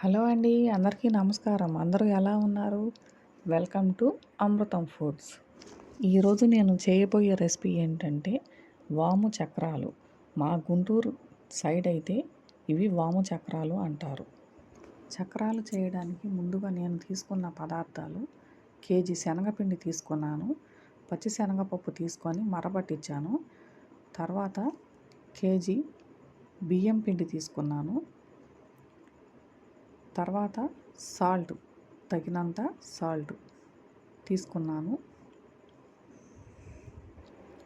Hello అండి అందరికీ నమస్కారం. అందరూ ఎలా ఉన్నారు? Welcome to Amrutham foods. ఈరోజు నేను చేయబోయే రెసిపీ ఏంటంటే వాము చక్రాలు. మా గుంటూరు సైడ్ అయితే ఇవి వాము చక్రాలు అంటారు. చక్రాలు చేయడానికి ముందుగా నేను తీసుకున్న పదార్థాలు కేజీ శనగపిండి తీసుకున్నాను పచ్చి శనగపప్పు తీసుకొని మరబట్టించాను తర్వాత కేజీ బియ్యం పిండి తీసుకున్నాను తర్వాత సాల్ట్ తగినంత సాల్ట్ తీసుకున్నాను.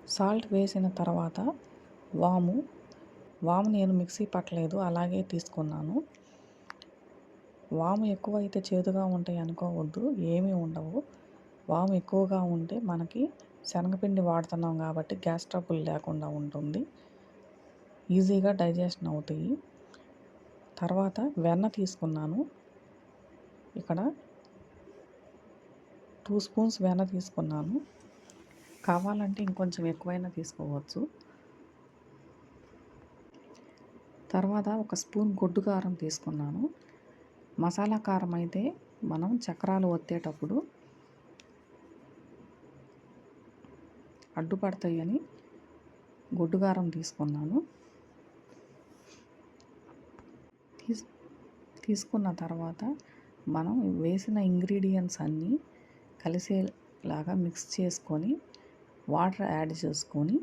సాల్ట్ వేసిన తర్వాత వాము వాము నేను మిక్సీ పట్టలేదు అలాగే తీసుకున్నాను. వాము ఎక్కువ అయితే చేదుగా ఉంటాయి అనుకోవద్దు ఏమీ ఉండవు. వాము ఎక్కువగా ఉంటే మనకి శనగపిండి వాడుతున్నాం కాబట్టి గ్యాస్ ట్రబుల్ లేకుండా ఉంటుంది. ఈజీగా డైజెషన్ అవుతాయి. తర్వాత వెన్న తీసుకున్నాను. ఇక్కడ టూ స్పూన్స్ వెన్న తీసుకున్నాను. కావాలంటే ఇంకొంచెం ఎక్కువైనా తీసుకోవచ్చు. తర్వాత ఒక స్పూన్ గొడ్డు కారం తీసుకున్నాను. మసాలా కారం అయితే మనం చక్రాలు ఒత్తేటప్పుడు అడ్డుపడతాయని గొడ్డు కారం తీసుకున్నాను. తీసుకున్న తర్వాత మనం వేసిన ఇంగ్రీడియంట్స్ అన్నీ కలిసేలాగా మిక్స్ చేసుకొని వాటర్ యాడ్ చేసుకొని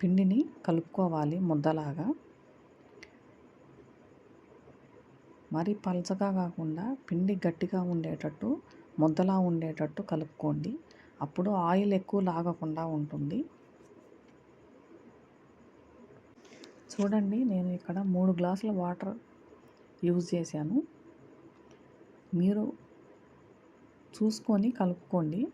పిండిని కలుపుకోవాలి ముద్దలాగా. మరి పలచగా కాకుండా పిండి గట్టిగా ఉండేటట్టు ముద్దలా ఉండేటట్టు కలుపుకోండి. అప్పుడు ఆయిల్ ఎక్కువ లాగకుండా ఉంటుంది. చూడండి నేను ఇక్కడ మూడు గ్లాసుల వాటర్ యూజ్ చేశాను. మీరు చూసుకొని కలుపుకోండి.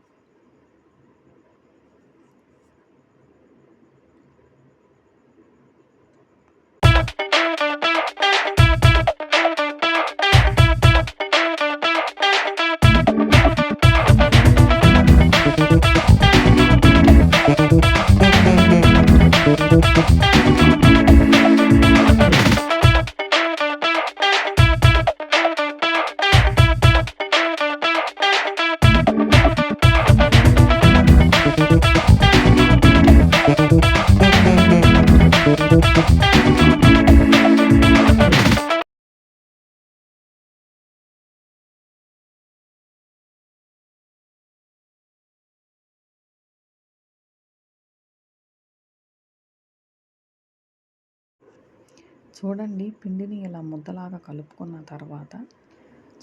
చూడండి పిండిని ఇలా ముద్దలాగా కలుపుకున్న తర్వాత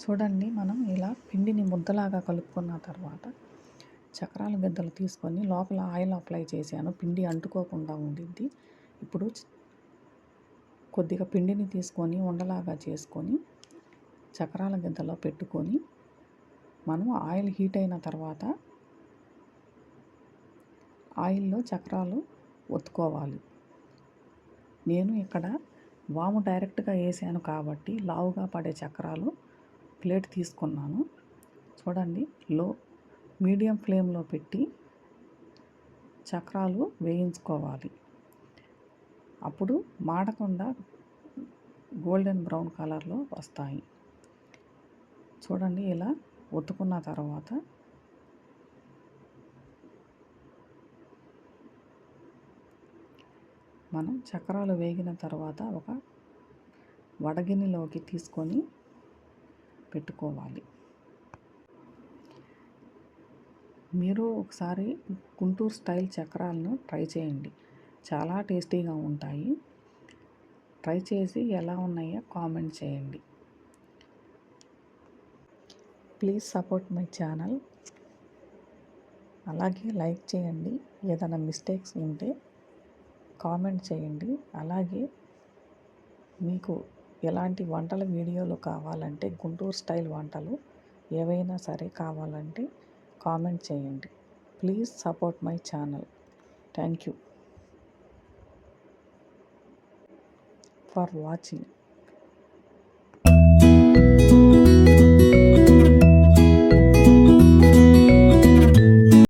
చూడండి మనం ఇలా పిండిని ముద్దలాగా కలుపుకున్న తర్వాత చక్రాల గిద్దలు తీసుకొని లోపల ఆయిల్ అప్లై చేశాను. పిండి అంటుకోకుండా ఉండిద్ది ఇప్పుడు కొద్దిగా పిండిని తీసుకొని ఉండలాగా చేసుకొని చక్రాల గిద్దలో పెట్టుకొని మనం ఆయిల్ హీట్ అయిన తర్వాత ఆయిల్లో చక్రాలు ఒత్తుకోవాలి. నేను ఇక్కడ వాము డైరెక్ట్గా వేసాను కాబట్టి లావుగా పడే చక్రాలు ప్లేట్ తీసుకున్నాను. చూడండి లో మీడియం ఫ్లేమ్లో పెట్టి చక్రాలు వేయించుకోవాలి. అప్పుడు మాడకుండా గోల్డెన్ బ్రౌన్ కలర్లో వస్తాయి. చూడండి ఇలా ఒత్తుకున్న తర్వాత మనం చక్రాలు వేగిన తర్వాత ఒక వడగిన్నెలోకి తీసుకొని పెట్టుకోవాలి. మీరు ఒకసారి గుంటూరు స్టైల్ చక్రాలను ట్రై చేయండి. చాలా టేస్టీగా ఉంటాయి. ట్రై చేసి ఎలా ఉన్నాయో కామెంట్ చేయండి. Please support my channel. అలాగే లైక్ చేయండి. ఏదైనా మిస్టేక్స్ ఉంటే కామెంట్ చేయండి. అలాగే మీకు ఎలాంటి వంటల వీడియోలు కావాలంటే గుంటూరు స్టైల్ వంటలు ఏవైనా సరే కావాలంటే కామెంట్ చేయండి. Please support my channel. Thank you. For watching.